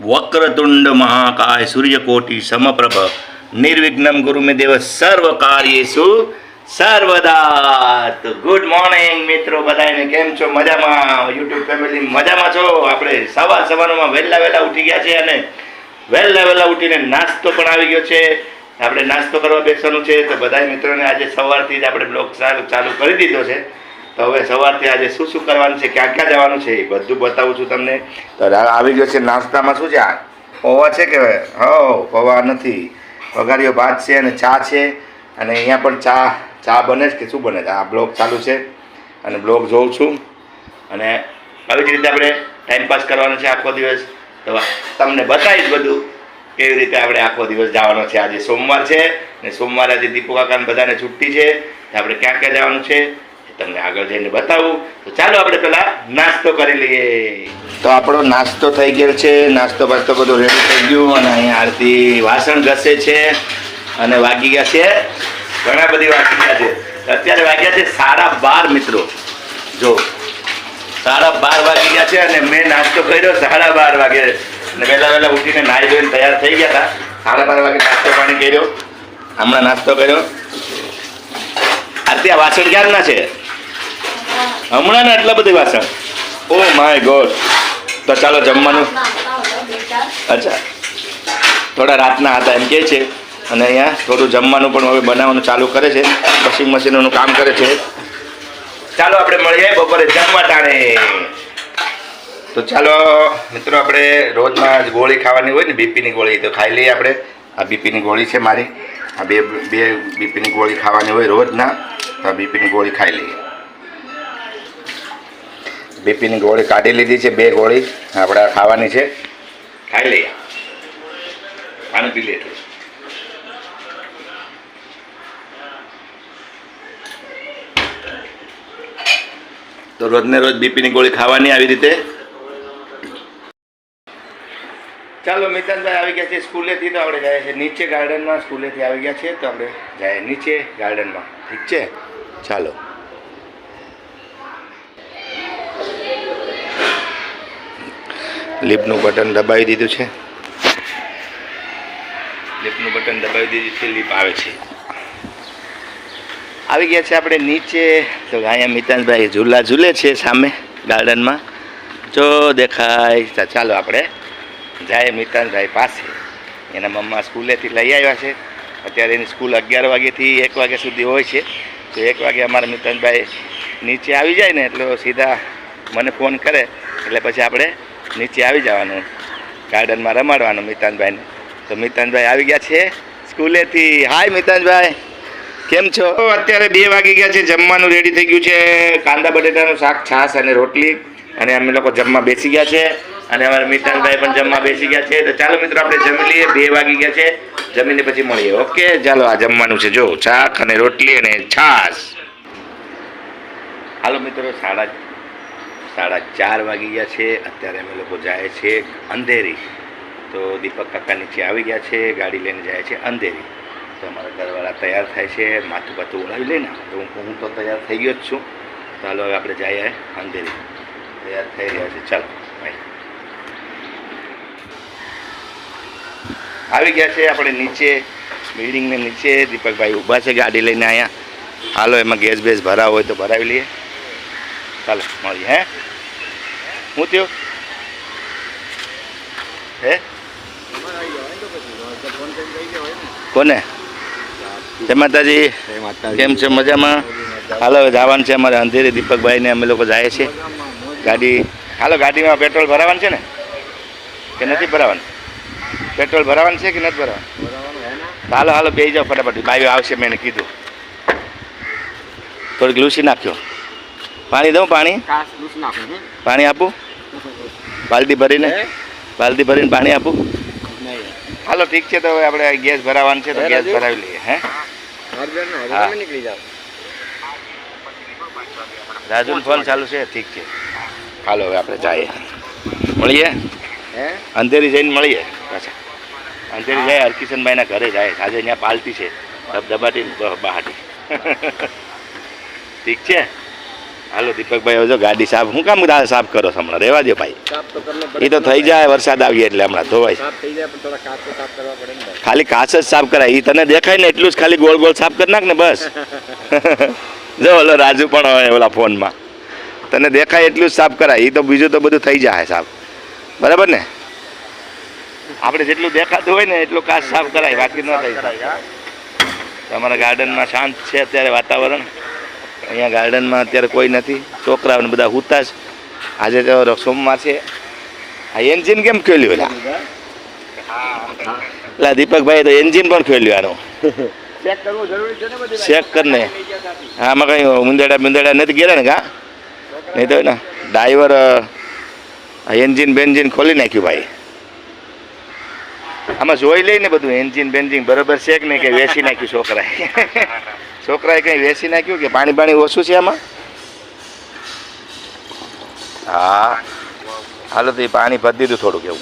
વક્રતુંડ મહાકાય સૂર્યકોટી સમપ્રભ નિર્વિઘ્નમ ગુરુમે દેવ સર્વ કાર્યેષુ સર્વદા good morning મિત્રો બધાને કેમ છો મજામાં યુટ્યુબ ફેમિલી મજામાં છો આપણે સવાર સવારમાં વહેલા વહેલા ઉઠી ગયા છે અને વહેલા વહેલા ઉઠીને નાસ્તો પણ આવી ગયો છે. આપણે નાસ્તો કરવા બેસવાનું છે. તો બધા મિત્રોને આજે સવારથી જ આપણે બ્લોગ ચાલુ ચાલુ કરી દીધો છે. તો હવે સવારથી આજે શું શું કરવાનું છે, ક્યાં ક્યાં જવાનું છે, એ બધું બતાવું છું તમને. તો આવી ગયો છે નાસ્તામાં શું છે આ? પૌવા છે કે હો પૌવા નથી. વઘારીઓ ભાત છે અને ચા છે. અને અહીંયા પણ ચા ચા બને છે કે શું બને છે? આ બ્લોગ ચાલુ છે. અને બ્લોગ જોઉં છું. અને આવી જ રીતે આપણે ટાઈમ પાસ કરવાનો છે આખો દિવસ. તો તમને બતાવીશ બધું કેવી રીતે આપણે આખો દિવસ જવાનો છે. આજે સોમવાર છે ને સોમવારે આજે દીપુ કાકાને બધાને છુટ્ટી છે. આપણે ક્યાં ક્યાં જવાનું છે? તમને આગળ જઈને બતાવું. તો ચાલો આપણે પેલા નાસ્તો કરી લઈએ. તો આપણો નાસ્તો થઈ ગયેલ છે. નાસ્તો બાસ્તો બધું રેડી થઈ ગયું અને અહીંયા આરતી વાસણ ઘસે છે અને વાગી ગયા છે. ઘણા બધી વાગી ગયા છે. અત્યારે વાગ્યા છે સાડા બાર મિત્રો. જો, સાડા બાર વાગી ગયા છે અને મેં નાસ્તો કર્યો સાડા બાર વાગે. અને વહેલા વહેલા ઉઠીને નાહી ધોઈને તૈયાર થઈ ગયા હતા. સાડા બાર વાગે નાસ્તો પાણી કર્યો. હમણાં નાસ્તો કર્યો. આરતી, આ વાસણ ક્યારના છે? હમણાં ને આટલા બધી વાસણ. Oh my God. તો ચાલો જમવાનું. અચ્છા. થોડા રાતના હતા એમ કહે છે. અને અહીંયા થોડું જમવાનું પણ હવે બનાવવાનું ચાલુ કરે છે. વોશિંગ મશીનનું કામ કરે છે. ચાલો આપણે મળીએ બપોરે જમવા ટાણે. તો ચાલો, મિત્રો, આપણે રોજમાં ગોળી ખાવાની હોય ને, બીપીની ગોળી, તો ખાઈ લઈએ આપણે. આ બીપીની ગોળી છે મારી. આ બે બે બીપીની ગોળી ખાવાની હોય રોજના. તો આ બીપીની ગોળી ખાઈ લઈએ. બીપીની ગોળી કાઢી લીધી છે, બે ગોળી આપણે ખાવાની છે. ખાઈ લઈએ. પાણી પી લઈએ તો રોજને રોજ બીપીની ગોળી ખાવાની આવી રીતે. ચાલો, મિતનભાઈ આવી ગયા છે સ્કૂલેથી તો આપણે જાય છે. નીચે ગાર્ડનમાં સ્કૂલેથી આવી ગયા છે, તો આપણે જાય નીચે ગાર્ડનમાં. ઠીક છે? ચાલો. લિફ્ટનું બટન દબાવી દીધું છે. લિફ્ટનું બટન દબાવી દીધું છે લિફ્ટ આવે છે. આવી ગયા છે આપણે નીચે. તો અહીંયા મિતાનભાઈ ઝૂલા ઝૂલે છે સામે ગાર્ડનમાં. જો દેખાય. તો ચાલો આપણે જાય મિતાનભાઈ પાસે. એના મમ્મા સ્કૂલેથી લઈ આવ્યા છે. અત્યારે એની સ્કૂલ અગિયાર વાગ્યાથી એક વાગ્યા સુધી હોય છે. તો એક વાગે અમારા મિતાનભાઈ નીચે આવી જાય ને એટલે સીધા મને ફોન કરે. એટલે પછી આપણે નીચે આવી જવાનું. ગાર્ડનમાં રમાડવાનું મિતાનભાઈને. તો મિતાનભાઈ આવી ગયા છે સ્કૂલેથી. હાય મિતાનભાઈ, કેમ છો? અત્યારે બે વાગી ગયા છે, જમવાનું રેડી થઈ ગયું છે. કાંદા, બટેટાનું શાક, છાશ અને રોટલી. અને અમે લોકો જમવા બેસી ગયા છે. અને અમારા મિતાનભાઈ પણ જમવા બેસી ગયા છે. તો ચાલો મિત્રો, આપણે જમી લઈએ. બે વાગી ગયા છે. જમીને પછી મળીએ. ઓકે? ચાલો, આ જમવાનું છે. જો, શાક અને રોટલી અને છાશ. હાલો મિત્રો, સાડા સાડા ચાર વાગી ગયા છે. અત્યારે અમે લોકો જાય છે અંધેરી. તો દીપક કાકા નીચે આવી ગયા છે, ગાડી લઈને જાય છે અંધેરી. તો અમારા ઘરવાળા તૈયાર થાય છે, માથું પાથું ઓળાવી લઈને. તો હું તો તૈયાર થઈ ગયો જ છું. તો હાલો હવે આપણે જઈએ અંધેરી. તૈયાર થઈ રહ્યા છે. ચાલો, ભાઈ. આવી ગયા છે આપણે નીચે, બિલ્ડિંગને નીચે. દીપકભાઈ ઊભા છે ગાડી લઈને અહીંયા. હાલો, એમાં ગેસ બેસ ભરાવો હોય તો ભરાવી લઈએ. ચાલો મળીએ હે? હું થયો? હે? કોને? જય માતાજી. કેમ છે? મજામાં? હાલો, હવે જવાનું છે અમારે અંધેરી દીપકભાઈને. અમે લોકો જાય છે ગાડી હાલો, ગાડીમાં પેટ્રોલ ભરાવાનું છે ને? કે નથી ભરાવાનું? પેટ્રોલ ભરાવાનું છે કે નથી ભરાવાનું? હાલો હાલો બે જાઓ ફટાફટ. બાઈઓ આવશે મેં કીધું. થોડીક લૂસી નાખ્યો. પાણી દઉં પાણી? પાણી આપું? બાલટી ભરીને? બાલટી ભરીને પાણી આપું? હાલો ઠીક છે તો હવે આપણે ગેસ ભરાવાનું છે તો ગેસ ભરાવી લઈએ હે. રાજુ ફોન ચાલુ છે ઠીક છે. હાલો હવે આપણે જઈએ. મળીએ? અંધેરી જઈને મળીએ. પાછા. અંધેરી જાય હરકિશનભાઈના ઘરે જાય. આજે અહીંયા પાલટી છે. ધબધબાટી બહાટી ઠીક છે? હાલો દીપકભાઈ હવે જો ગાડી સાફ હું કામ તારે સાફ કરો હમણાં? રહેવા દો ભાઈ. એ તો થઈ જાય વરસાદ આવીએ એટલે હમણાં ધોવાય થઈ ખાલી કાચ જ સાફ કરાય. એ તને દેખાય ને એટલું જ ખાલી ગોળ ગોળ સાફ કરી નાખ ને બસ. જો ઓલો રાજુ પણ હોય ઓલા ફોનમાં. તને દેખાય એટલું જ સાફ કરાય. એ તો બીજું તો બધું થઈ જાય સાફ. બરાબર ને? આપણે જેટલું દેખાતું હોય ને એટલું કાચ સાફ કરાય બાકી ન થાય. સાફ. તમારા ગાર્ડનમાં શાંત છે અત્યારે વાતાવરણ. અહીંયા ગાર્ડનમાં અત્યારે કોઈ નથી. છોકરાઓને બધા હુતા જ. આજે તો સોમવાર છે. આ એન્જિન કેમ ખોલ્યું એલા? એટલે દીપકભાઈ તો એન્જિન પણ ખોલ્યું આનું. ચેક કરીને. ને આમાં કંઈ મુંદડા મુંદડા નથી ગયા ને કા? નહીં તો ને ડ્રાઈવર એન્જિન બેન્જિન ખોલી નાખ્યું ભાઈ. આમાં જોઈ લઈને બધું એન્જિન બેન્જિન બરોબર છે કે નહીં કે વેચી નાખ્યું છોકરાએ. છોકરાએ કંઈ વેસી નાખ્યું કે પાણી પાણી ઓછું છે આમાં? હા. હાલો તો એ પાણી ભરી દીધું થોડુંક એવું.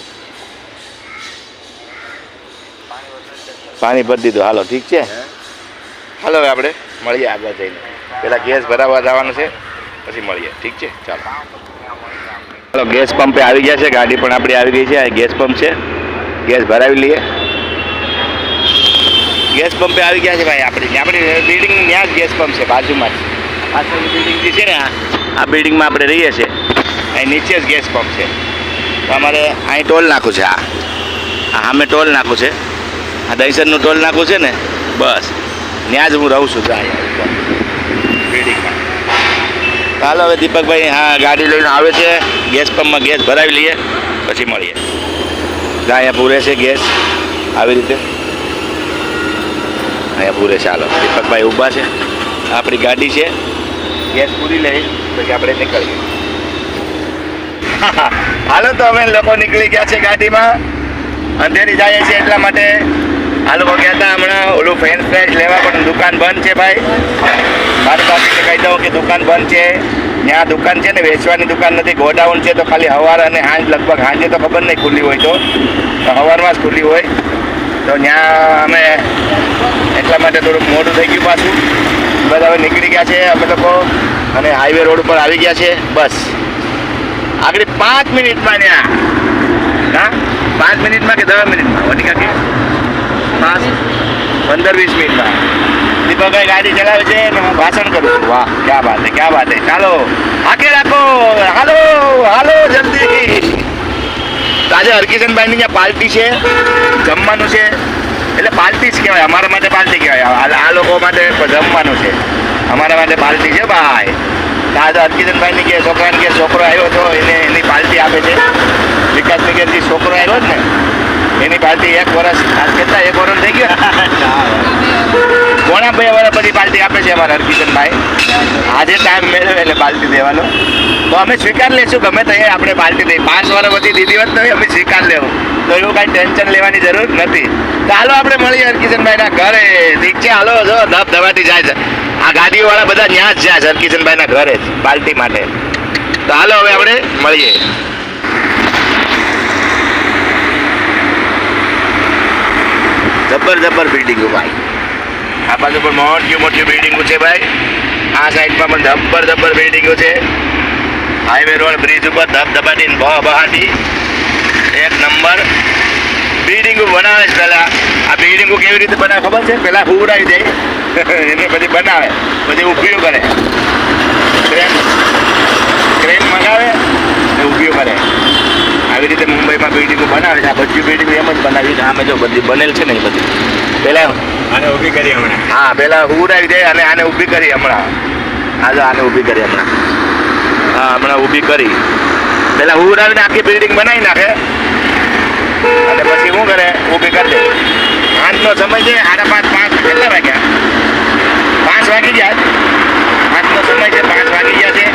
પાણી ભરી દીધું. હાલો, ઠીક છે? હાલો હવે આપણે મળીએ આગળ જઈને. પેલા ગેસ ભરાવવા જવાનું છે, પછી મળીએ. ઠીક છે? ચાલો. ચાલો ગેસ પંપે આવી ગયા છે, ગાડી પણ આપણી આવી ગઈ છે. આ ગેસ પંપ છે. ગેસ ભરાવી લઈએ. ગેસ પંપે આવી ગયા છે ભાઈ આપણી આપણી બિલ્ડિંગ ત્યાં જ ગેસ પંપ છે, બાજુમાં જ. પાછળની બિલ્ડિંગ જે છે ને, આ બિલ્ડિંગમાં આપણે રહીએ છીએ. અહીં નીચે જ ગેસ પંપ છે. તો અમારે અહીં ટોલ નાખવું છે, આ. સામે ટોલ નાખવું છે. આ દહીસરનું ટોલ નાખવું છે ને, બસ. ત્યાં જ હું રહું છું અહીંયા બિલ્ડિંગમાં ચાલો હવે દીપકભાઈ હા, ગાડી લઈને આવે છે, ગેસ પંપમાં ગેસ ભરાવી લઈએ, પછી મળીએ. ગાયા પૂરે છે ગેસ, આવી રીતે. અહીંયા પૂરે હાલો દીપકભાઈ ઊભા છે. આપણી ગાડી છે. ગેસ પૂરી લઈ, પછી આપણે નીકળીએ. હાલો તો અમે લોકો નીકળી ગયા છે ગાડીમાં. અંધેરી જાય છે એટલા માટે. આ લોકો ગયા હતા હમણાં ઓલું ફ્રેન્ચ ફ્રાઈઝ લેવા, પણ દુકાન બંધ છે ભાઈ. મારી પાસે કહી દઉં કે દુકાન બંધ છે. ત્યાં દુકાન છે ને, વેચવાની દુકાન નથી, ગોડાઉન છે તો ખાલી સવાર અને સાંજ લગભગ સાંજે તો ખબર નહીં ખુલ્લી હોય તો. સવારમાં જ ખુલ્લી હોય. તો ત્યાં અમે એટલા માટે થોડુંક મોડું થઈ ગયું પાછું. બસ હવે નીકળી ગયા છે, અમે લોકો. અને હાઈવે રોડ ઉપર આવી ગયા છે. બસ. આગળ પાંચ મિનિટમાં ત્યાં હા? પાંચ મિનિટમાં કે દસ મિનિટમાં? વધી કે? પાંચ, પંદર, વીસ મિનિટમાં. દીપકભાઈ ગાડી ચલાવે છે અને હું ભાષણ કરું વાહ, ક્યાં વાત હે, ક્યાં વાત હે. ચાલો આખે રાખો. હાલો હાલો જલ્દી આજે હરકિશનભાઈની ત્યાં પાર્ટી છે, જમવાનું છે. એટલે પાર્ટી જ કહેવાય. અમારા માટે પાર્ટી કહેવાય. આ લોકો માટે જમવાનું છે. અમારા માટે પાર્ટી છે ભાઈ. દાદા આજે હરકિશનભાઈની કે છોકરાને કે છોકરો આવ્યો હતો એને એની પાર્ટી આપે છે. વિકાસ નિકેતથી છોકરો આવ્યો જ ને. એની પાર્ટી એક વર્ષ આજ કેટલા, એક વર્ષ થઈ ગયો? કોણા બે વર્ષ બધી પાર્ટી આપે છે અમારા હરકિશનભાઈ? આજે ટાઈમ મેળવે એટલે પાર્ટી દેવાનો. તો અમે સ્વીકાર લેશું, ગમે તે આપણે પાર્ટી દઈ પાંચ વર્ષ પછી દીધી હોત તો અમે સ્વીકાર લેવું. તો એવું કાંઈ ટેન્શન લેવાની જરૂર નથી. તો હાલો આપણે મળીએ હરકિશનભાઈના ઘરે. ઠીક છે, હાલો, જો, ધબ ધબાટી જાય છે. આ ગાડીઓવાળા બધા ત્યાં જ જાય છે હરકિશનભાઈના ઘરે પાર્ટી માટે. તો હાલો હવે આપણે મળીએ. જબર જબર બિલ્ડિંગો ભાઈ. આ બાજુ પણ મોટી મોટી બિલ્ડિંગો છે ભાઈ. આ સાઈડમાં પણ જબર જબર બિલ્ડિંગો છે. હાઈવે રોડ બ્રિજ ઉપર ધબધબાટી બહાટી એક નંબર બિલ્ડિંગો બનાવે છે પહેલાં આ બિલ્ડિંગો કેવી રીતે બનાવે ખબર છે? પહેલાં હુવડાવી દે. એને પછી બનાવે. પછી ઉપયોગ કરે. ક્રેન ક્રેન મંગાવે ઉપયોગ કરે. આવી રીતે મુંબઈમાં બિલ્ડિંગો બનાવે છે? આ બધી બિલ્ડિંગ એમ જ બનાવી છે? આમે જો બધી બનેલ છે ને એ બધી. પહેલાં આને ઊભી કરી હમણાં. હા પેલા ઉડાવી દે અને આને ઊભી કરી હમણાં. હા જો આને ઊભી કરી હમણાં. હા હમણાં ઊભી કરી. પેલા ઉડાવીને આખી બિલ્ડિંગ બનાવી નાખે. અને પછી શું કરે ઊભી કરી દે આજનો સમય છે સાડા પાંચ પાંચ કેટલા વાગ્યા? પાંચ વાગી ગયા પાંચનો સમય છે પાંચ વાગી ગયા છે.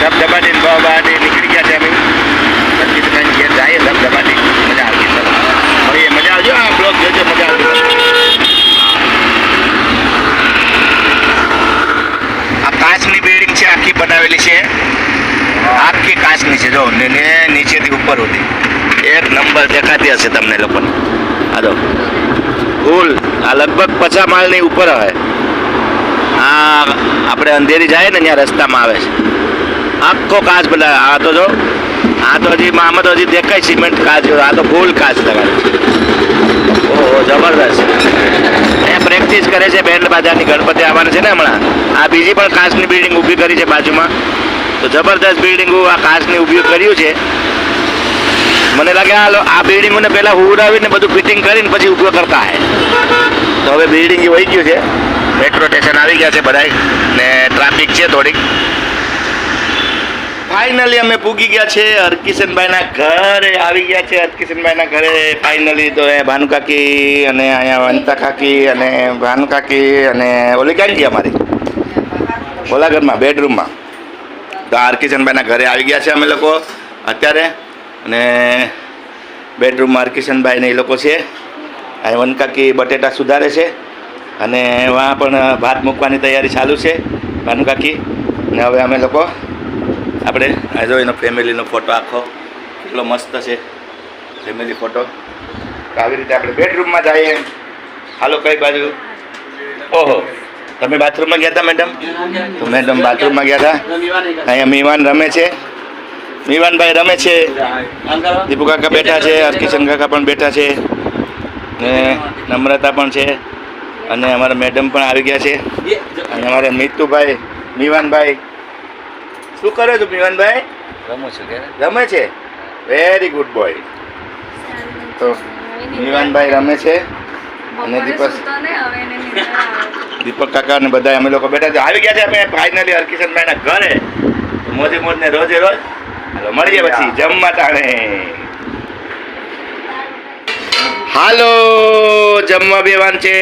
ધબધબાટી ને બહાટી નીકળી ગયા છે અમે પછી તો કંઈ ઘેર જઈએ ધબધબાટી મજા આવી ચલો મળીએ મજા આવજો આ બ્લોગ જોજો મજા આવજો આ કાચની બિલ્ડિંગ છે આખી બનાવેલી છે આખી કાચની છે જો ને ને નીચેથી ઉપર સુધી. એક નંબર દેખાતી હશે તમને લોકોને. જો ફૂલ. આ લગભગ પચાસ માળની ઉપર હવે આ આપણે અંધેરી જાય ને ત્યાં રસ્તામાં આવે છે. આખો કાચ બધા આ તો જો. આ તો હજી આમાં હજી દેખાય સિમેન્ટ કાચ. આ તો ફૂલ કાચ લગાડે છે. ઓહો, જબરદસ્ત. એ પ્રેક્ટિસ કરે છે બેન્ડ બાજારની. ગણપતિ આવવાની છે ને હમણાં. આ બીજી પણ કાચની બિલ્ડિંગ ઊભી કરી છે બાજુમાં. તો જબરદસ્ત બિલ્ડિંગો આ કાચની ઊભી કર્યું છે. મને લાગે આ બિલ્ડિંગ મને પહેલાં હુવડાવીને બધું ફિટિંગ કરીને પછી ઉપયોગ કરતા હે. તો હવે બિલ્ડિંગ વહી ગયું છે. મેટ્રો સ્ટેશન આવી ગયા છે બધાય. ને ટ્રાફિક છે થોડીક. ફાઇનલી અમે પૂગી ગયા છે હરકિશનભાઈના ઘરે. આવી ગયા છે હરકિશનભાઈના ઘરે. ફાઇનલી તો એ ભાનુકાકી અને અહીંયા વંતા કાકી અને ભાનુકાકી અને ઓલી ક્યાં ગઈ અમારી? ઓલા ઘરમાં બેડરૂમમાં તો હરકિશનભાઈના ઘરે આવી ગયા છે અમે લોકો અત્યારે. અને બેડરૂમમાં હરકિશનભાઈ ને એ લોકો છે. અહીં વનકાકી બટેટા સુધારે છે અને વાં પણ ભાત મૂકવાની તૈયારી ચાલુ છે ભાનુકાકી અને હવે અમે લોકો આપણે આ જો એનો ફેમિલીનો ફોટો આખો. કેટલો મસ્ત છે ફેમિલી ફોટો. આવી રીતે આપણે બેડરૂમમાં જઈએ. હાલો, કઈ બાજુ? ઓહો, તમે બાથરૂમમાં ગયા હતા મેડમ તો મેડમ બાથરૂમમાં ગયા હતા અહીંયા મીવાન રમે છે. મીવાનભાઈ રમે છે. દીપુ કાકા બેઠા છે હરકિશન કાકા પણ બેઠા છે. ને નમ્રતા પણ છે. અને અમારા મેડમ પણ આવી ગયા છે. અને અમારા મિતુભાઈ નિવાનભાઈ. શું કરે છો મીવાનભાઈ રમું છું કે રમે છે? વેરી ગુડ બોય તો નિવાનભાઈ રમે છે. અને દીપક દીપક કાકા ને બધા અમે લોકો બેઠા છે. આવી ગયા છે અમે ફાઇનલી હરકિશનભાઈના ઘરે. મોજે મોજને રોજે રોજ મળીએ પછી. જમવા તાણે હાલો જમવા બેવાન છે.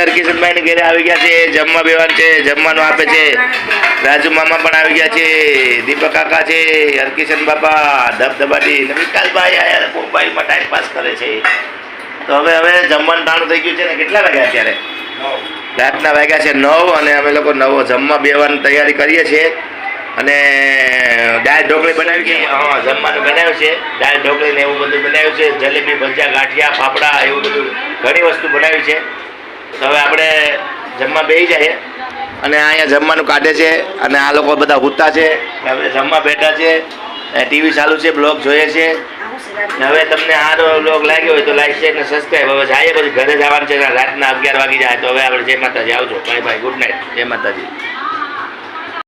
હરકિશનભાઈ ને ઘરે આવી ગયા છે. જમવા બેવાન છે. જમવાનું આપે છે. રાજુ મામા પણ આવી ગયા છે. દીપક કાકા છે. હરકિશન બાપા ધબધબાટી ને વિકાસભાઈ આયા મોબાઈલમાં ટાઈમ પાસ કરે છે. તો હવે હવે જમવાનું ટાણું થઈ ગયું છે ને કેટલા વાગ્યા અત્યારે? રાતના વાગ્યા છે નવ અને અમે લોકો નવો જમવા બેવાની તૈયારી કરીએ છીએ. અને દાળ ઢોકળી બનાવી છે. હા જમવાનું બનાવ્યું છે. દાળ ઢોકળી ને એવું બધું બનાવ્યું છે. જલેબી ભજીયા ગાંઠિયા ફાફડા એવું બધું ઘણી વસ્તુ બનાવી છે. તો હવે આપણે જમવા બેસી જઈએ. અને અહીંયા જમવાનું કાઢે છે અને આ લોકો બધા હુતા છે. હવે જમવા બેઠા છે. ટીવી ચાલુ છે બ્લોગ જોઈએ છે. હવે તમને આ બ્લોગ લાગ્યો હોય તો લાઈક શેર ને સબસ્ક્રાઈબ હવે જઈએ પછી ઘરે જવાનું છે. રાતના અગિયાર વાગી જાય તો હવે આપણે જય માતાજી આવજો. Bye bye. ગુડ નાઇટ જય માતાજી.